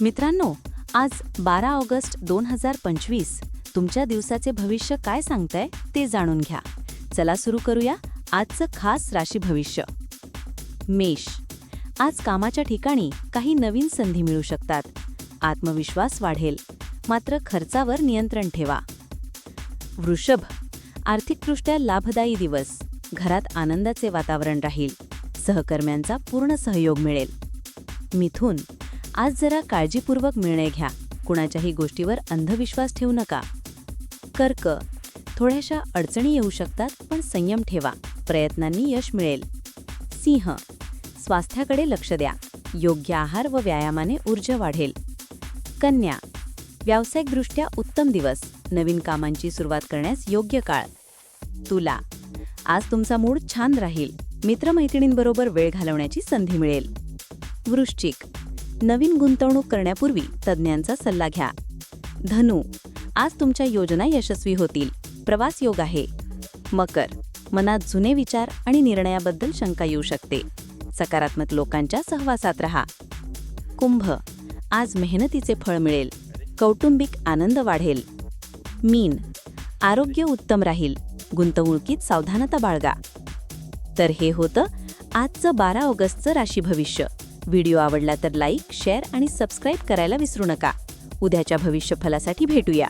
मित्रांनो आज बारा ऑगस्ट दोन हजार पंचवीस. तुमच्या दिवसाचे भविष्य काय सांगतंय ते जाणून घ्या. चला सुरू करूया आजचं खास राशी भविष्य. मेष. आज कामाच्या ठिकाणी काही नवीन संधी मिळू शकतात. आत्मविश्वास वाढेल. मात्र खर्चावर नियंत्रण ठेवा. वृषभ. आर्थिकदृष्ट्या लाभदायी दिवस. घरात आनंदाचे वातावरण राहील. सहकर्म्यांचा पूर्ण सहयोग मिळेल. मिथुन. आज जरा काळजीपूर्वक निर्णय घ्या. कुणाच्याही गोष्टीवर अंधविश्वास ठेवू नका. कर्क थोड्याशा अडचणी येऊ शकतात पण संयम ठेवा. प्रयत्नांनी यश मिळेल. सिंह स्वास्थ्याकडे लक्ष द्या. योग्य आहार व व्यायामाने ऊर्जा वाढेल. कन्या व्यावसायिकदृष्ट्या उत्तम दिवस. नवीन कामांची सुरुवात करण्यास योग्य काळ. तुला आज तुमचा मूड छान राहील. मित्रमैत्रिणींबरोबर वेळ घालवण्याची संधी मिळेल. वृश्चिक नवीन गुंतवणूक करण्यापूर्वी तज्ज्ञांचा सल्ला घ्या. धनु आज तुमच्या योजना यशस्वी होतील. प्रवास योग आहे. मकर मनात जुने विचार आणि निर्णयाबद्दल शंका येऊ शकते. सकारात्मक लोकांच्या सहवासात रहा. कुंभ आज मेहनतीचे फळ मिळेल. कौटुंबिक आनंद वाढेल. मीन आरोग्य उत्तम राहील. गुंतवणुकीत सावधानता बाळगा. तर हे होतं आजचं बारा ऑगस्टचं राशी भविष्य. व्हिडिओ आवडला तर लाईक शेअर आणि सबस्क्राईब करायला विसरू नका. उद्याच्या भविष्यफलासाठी भेटूया.